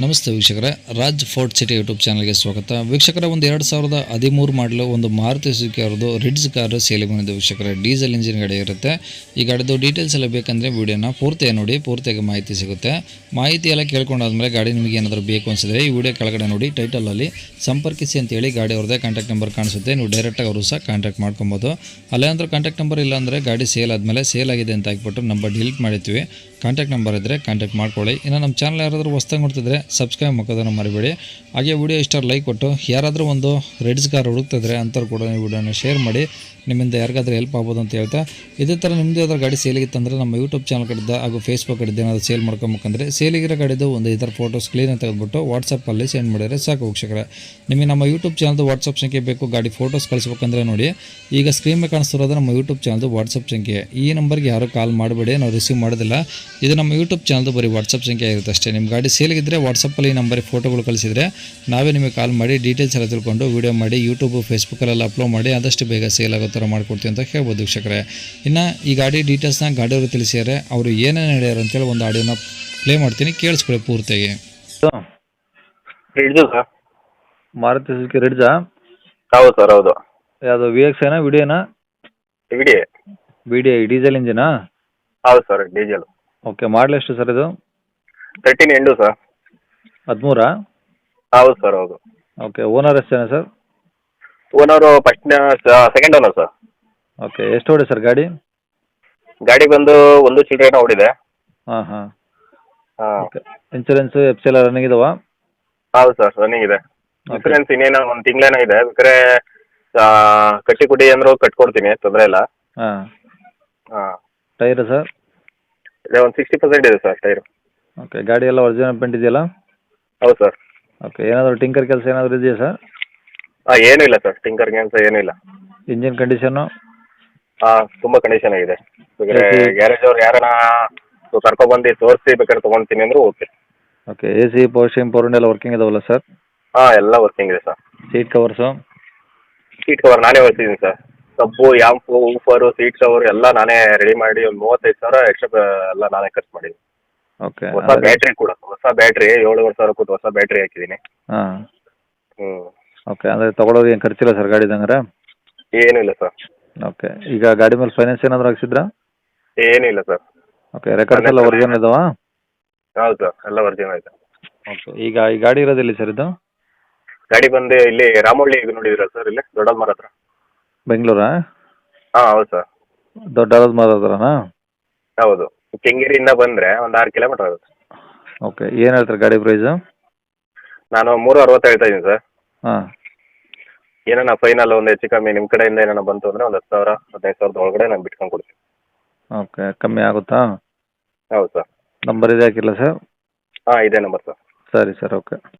ನಮಸ್ತೆ ವೀಕ್ಷಕರೇ, Raj fort city YouTube ಚಾನಲ್ಗೆ ಸ್ವಾಗತ. ವೀಕ್ಷಕರ, ಒಂದು ಎರಡು ಸಾವಿರದ ಹದಿಮೂರು ಮಾಡಲು ಒಂದು ಮಾರುತಿ ಸುಜುಕಿ ಅವ್ರದ್ದು ರಿಡ್ಸ್ ಕಾರು ಸೇಲಿ ಬಂದಿದೆ ವೀಕ್ಷಕರೇ. ಡೀಸೆಲ್ ಇಂಜಿನ್ ಗಾಡಿ ಇರುತ್ತೆ. ಈ ಗಾಡಿದು ಡೀಟೇಲ್ಸ್ ಎಲ್ಲ ಬೇಕಂದರೆ ವಿಡಿಯೋನ ಪೂರ್ತಿಯಾಗಿ ನೋಡಿ, ಪೂರ್ತಿಯಾಗಿ ಮಾಹಿತಿ ಸಿಗುತ್ತೆ. ಮಾಹಿತಿ ಎಲ್ಲ ಕೇಳ್ಕೊಂಡಾದ್ಮೇಲೆ ಗಾಡಿ ನಿಮಗೆ ಏನಾದರೂ ಬೇಕು ಅನಿಸಿದ್ರೆ ಈ ವಿಡಿಯೋ ಕೆಳಗಡೆ ನೋಡಿ ಟೈಟಲಲ್ಲಿ ಸಂಪರ್ಕಿಸಿ ಅಂತೇಳಿ ಗಾಡಿ ಅವ್ರದ್ದೇ ಕಾಂಟ್ಯಾಕ್ಟ್ ನಂಬರ್ ಕಾಣಿಸುತ್ತೆ. ನೀವು ಡೈರೆಕ್ಟಾಗಿ ಅವರು ಸಹ ಕಾಂಟ್ಯಾಕ್ಟ್ ಮಾಡ್ಕೊಬೋದು. ಅಲ್ಲೇನಾದರೂ ಕಾಂಟ್ಯಾಕ್ಟ್ ನಂಬರ್ ಇಲ್ಲ ಅಂದರೆ ಗಾಡಿ ಸೇಲ್ ಆದಮೇಲೆ ಸೇಲ್ ಆಗಿದೆ ಅಂತ ಹಾಕ್ಬಿಟ್ಟು ನಂಬರ್ ಡಿಲೀಟ್ ಮಾಡಿರ್ತೀವಿ. ಕಾಂಟ್ಯಾಕ್ಟ್ ನಂಬರ್ ಇದ್ದರೆ ಕಾಂಟ್ಯಾಕ್ಟ್ ಮಾಡ್ಕೊಳ್ಳಿ. ಇನ್ನು ನಮ್ಮ ಚಾನಲ್ ಯಾರಾದರೂ ಹೊಸ್ದಾಗಿ ನೋಡ್ತಿದ್ರೆ ಸಬ್ಸ್ಕ್ರೈಬ್ ಮಾಡೋದನ್ನು ಮರಿಬೇಡಿ. ಹಾಗೆ ವಿಡಿಯೋ ಇಷ್ಟ ಲೈಕ್ ಕೊಟ್ಟು. ಯಾರಾದರೂ ಒಂದು ರೆಡ್ಸ್ ಕಾರ್ ಹುಡುಕ್ತಿದ್ರೆ ಅಂಥವ್ರು ಕೂಡ ನೀವು ವಿಡಿಯೋನ ಶೇರ್ ಮಾಡಿ. ನಿಮ್ಮಿಂದ ಯಾರಿಗಾದ್ರೂ ಹೆಲ್ಪ್ ಆಗ್ಬೋದು ಅಂತ ಹೇಳ್ತಾ. ಇದೇ ಥರ ನಿಮ್ಮದು ಯಾವ್ದಾದ್ರು ಗಾಡಿ ಸೇಲಿಗಿತ್ತಂದರೆ ನಮ್ಮ ಯೂಟ್ಯೂಬ್ ಚಾನಲ್ ಕಡೆದ ಹಾಗೂ ಫೇಸ್ಬುಕ್ ಕಡೆದ ಏನಾದರೂ ಸೇಲ್ ಮಾಡ್ಕೊಬೇಕಂದ್ರೆ ಸೇಲಿಗಿರೋ ಗಾಡಿದು ಒಂದು ಈ ಥರ ಫೋಟೋಸ್ ಕ್ಲೀನಾಗಿ ತೆಗೆದುಬಿಟ್ಟು ವಾಟ್ಸಪ್ಪಲ್ಲಿ ಸೆಂಡ್ ಮಾಡಿದರೆ ಸಾಕು ವೀಕ್ಷಕರೇ. ನಿಮಗೆ ನಮ್ಮ ಯೂಟ್ಯೂಬ್ ಚಾನಲ್ದು ವಾಟ್ಸಪ್ ಸಂಖ್ಯೆ ಬೇಕು, ಗಾಡಿ ಫೋಟೋಸ್ ಕಳಿಸ್ಬೇಕಂದ್ರೆ ನೋಡಿ. ಈಗ ಸ್ಕ್ರೀನ್ ಮೇಲೆ ಕಾಣಿಸ್ತಿರೋದು ನಮ್ಮ ಯೂಟ್ಯೂಬ್ ಚಾನಲ್ದು ವಾಟ್ಸಪ್ ಸಂಖ್ಯೆ. ಈ ನಂಬರ್ಗೆ ಯಾರು ಕಾಲ್ ಮಾಡಬೇಡಿ, ನಾವು ರಿಸೀವ್ ಮಾಡೋದಿಲ್ಲ. ಇದು ನಮ್ಮ ಯೂಟ್ಯೂಬ್ ಚಾನಲ್ದು ಬರೀ ವಾಟ್ಸಪ್ ಸಂಖ್ಯೆ ಇರುತ್ತೆ ಅಷ್ಟೇ. ನಿಮ್ಮ ಗಾಡಿ ಸೇಲಿಗಿದ್ದರೆ ವಾಟ್ಸಪ್ಪಲ್ಲಿ ಈ ನಂಬರಿಗೆ ಫೋಟೋಗಳು ಕಳಿಸಿದರೆ ನಾವೇ ನಿಮಗೆ ಕಾಲ್ ಮಾಡಿ ಡೀಟೇಲ್ಸ್ ಎಲ್ಲ ತಿಳ್ಕೊಂಡು ವೀಡಿಯೋ ಮಾಡಿ ಯೂಟ್ಯೂಬ್ ಫೇಸ್ಬುಕ್ಕಲ್ಲೆಲ್ಲ ಅಪ್ಲೋಡ್ ಮಾಡಿ ಆದಷ್ಟು ಬೇಗ ಸೇಲ್ ಆಗೋ ಥರ ಮಾಡಿಕೊಡ್ತೀವಿ ಅಂತ ಹೇಳ್ಬೋದು ವೀಕ್ಷಕರೇ. ಇನ್ನು ಈ ಗಾಡಿ ಡೀಟೇಲ್ಸ್ನ ಗಾಡಿಯವರು ತಿಳಿಸಿದ್ದಾರೆ ಅವರು ಏನೇನು ಹೇಳ್ಯಾರ ಅಂತೇಳಿ ಒಂದು ಆಡಿಯೋನ ಪ್ಲೇ ಮಾಡ್ತೀನಿ ಕೇಳಿಸ್ಕೊಳ್ಳಿ ಪೂರ್ತಿಯಾಗಿ. ಸರ್ ಮಾರುತಿ ಸುಜುಕಿ ರಿಡ್ಜಾ ಹೌದು ಸರ್ ಹೌದು. ಯಾವುದು ವಿ ಎಕ್ಸ್ ಏನಾ ವಿಡಿಯೋನಾ ಇಡಿ ವಿ ಡಿ ಐ ಡೀಸೆಲ್ ಇಂಜಿನಾ ಹೌದು ಸರ್ ಡೀಸೆಲ್ ಓಕೆ ಮಾಡಲ್ ಎಷ್ಟು ಸರ್ ಇದು? ತರ್ಟೀನ್ ಎಂಡು ಸರ್ ಹದಿಮೂರಾ? ಹೌದು ಸರ್ ಹೌದು. Okay owner ಎಷ್ಟೇನಾ sir? Owner first second owner sir. Okay ಎಷ್ಟು ಹೊಡಿ ಸರ್ ಗಾಡಿ? ಗಾಡಿ ಬಂದು ಒಂದು ಚಿಲ್ಡ್ರನ್ ಓಡಿದೆ. ಹಾಂ ಹಾಂ. ಹಾಂ. ಓಕೆ ಇನ್ಸೂರೆನ್ಸು ಎಫ್ ಸಿ ಎಲ್ಲ ರನ್ನಿಂಗ್ ಇದಾವಾ? ಹೌದು ಸರ್ ರನ್ನಿಂಗ್ ಇದೆ. ಇನ್ಸೂರೆನ್ಸ್ ಇನ್ನೇನು ಒಂದು ತಿಂಗಳೇನೋ ಇದೆ. ಬೇಕಾದ್ರೆ ಕಟ್ಟಿ ಕುಡಿ ಅಂದರೂ ಕಟ್ಕೊಡ್ತೀನಿ ತೊಂದರೆ ಇಲ್ಲ. ಹಾಂ. ಹಾಂ. Tyre sir? ಇದೆ ಒಂದು ಸಿಕ್ಸ್ಟಿ ಪರ್ಸೆಂಟ್ ಇದೆ ಸರ್ ಟೈರು. ಓಕೆ ಗಾಡಿ ಎಲ್ಲ ಒರಿಜಿನಲ್ ಪೇಂಟ್ ಇದೆಯಲ್ಲ? ಹೌದು ಸರ್. ಓಕೆ ಏನಾದರೂ ಟಿಂಕರ್ ಕೆಲಸ ಏನಾದರೂ ಇದೆಯಾ ಸರ್? ಹಾಂ ಏನೂ ಇಲ್ಲ ಸರ್. ಟಿಂಕರ್ ಕೆಲಸ ಏನೂ ಇಲ್ಲ ಇಂಜಿನ್ ಕಂಡೀಷನ್ ಹಾಂ ತುಂಬ ಕಂಡೀಷನ್ ಆಗಿದೆ. ಬೇಕಾದ್ರೆ ಗ್ಯಾರೇಜ್ ಅವ್ರು ಯಾರನ್ನ ಕರ್ಕೊಬಂದು ತೋರಿಸಿ ಬೇಕಾದ್ರೆ ತೊಗೊಳ್ತೀನಿ ಅಂದರೂ okay okay A C power steam power ಎಲ್ಲ ವರ್ಕಿಂಗ್ ಇದಾವಲ್ಲ ಸರ್? ಹಾಂ ಎಲ್ಲ ವರ್ಕಿಂಗ್ ಇದೆ sir. Seat covers seat cover ನಾನೇ ಹೊಲಿಸಿದ್ದೀನಿ ಸರ್. ಕಬ್ಬು ಯಾಂಪು ಊಫರು ಸೀಟ್ ಕವರ್ ಎಲ್ಲ ನಾನೇ ರೆಡಿ ಮಾಡಿ ಒಂದು ಮೂವತ್ತೈದು ಸಾವಿರ ಎಕ್ಸ್ಟ್ರಾ ಎಲ್ಲ ನಾನೇ ಖರ್ಚು ಮಾಡಿದ್ದೀನಿ. ಓಕೆ ಹೊಸ ಬ್ಯಾಟ್ರಿ ಕೂಡ. ಹೊಸ ಬ್ಯಾಟ್ರಿ ಏಳುವರೆ ಸಾವಿರ ಕೊಟ್ಟು ಹೊಸ ಬ್ಯಾಟ್ರಿ ಹಾಕಿದ್ದೀನಿ ಹಾಂ. ಹ್ಞೂ ಓಕೆ ಅಂದರೆ ತೊಗೊಳೋದು ಏನು ಖರ್ಚಿಲ್ಲ ಸರ್ ಗಾಡಿ ಏನೂ ಇಲ್ಲ ಸರ್ ಓಕೆ ಈಗ ಗಾಡಿ ಮೇಲೆ ಫೈನಾನ್ಸ್ ಏನಾದರೂ ಹಾಕ್ಸಿದ್ರಾ? ಏನೂ ಇಲ್ಲ ಸರ್ ಓಕೆ ರೆಕಾರ್ಡ್ಸ್ ಎಲ್ಲ ಒರಿಜಿನಲ್ ಇದಾವಾ? ಹೌದು ಸರ್ ಎಲ್ಲ ಒರಿಜಿನಲ್ ಇದೆ. ಓಕೆ ಈಗ ಈ ಗಾಡಿ ಇರೋದಿಲ್ಲ ಸರ್ ಇದು? ಗಾಡಿ ಬಂದು ಇಲ್ಲಿ ರಾಮೋಳ್ಳಿ ಈಗ ನೋಡಿದಿರ ಸರ್ ಇಲ್ಲಿ ದೊಡ್ಡದ ಮರ ಹತ್ರ. ಬೆಂಗಳೂರಾ? ಹಾಂ ಹೌದು ಸರ್ ದೊಡ್ಡದಾದ ಮರ ಹತ್ರನಾ? ಹೌದು ಕೆಂಗೇರಿಯಿಂದ ಬಂದರೆ ಒಂದು ಆರು ಕಿಲೋಮೀಟರ್ ಆಗುತ್ತೆ. ಓಕೆ ಏನು ಹೇಳ್ತಾರೆ ಗಾಡಿ ಪ್ರೈಸ್ ನಾನು ಮೂರು ಅರವತ್ತು ಹೇಳ್ತಾ ಇದ್ದೀನಿ ಸರ್. ಹಾಂ. ಏನಾನ ಫೈನಲ್ ಒಂದು ಹೆಚ್ಚು ಕಮ್ಮಿ ನಿಮ್ಮ ಕಡೆಯಿಂದ ಏನಾನ ಬಂತು ಅಂದರೆ ಒಂದು ಹತ್ತು ಸಾವಿರ ಹದಿನೈದು ಸಾವಿರದ ಒಳಗಡೆ ನಾನು ಬಿಟ್ಕೊಂಡು ಕೊಡ್ತೀನಿ. ಓಕೆ ಕಮ್ಮಿ ಆಗುತ್ತಾ? ಹೌದು ಸರ್. ನಂಬರ್ ಇದೆ ಹಾಕಿಲ್ಲ ಸರ್ ಹಾಂ ಇದೇ ನಂಬರ್ ಸರ್. ಸರಿ ಸರ್ ಓಕೆ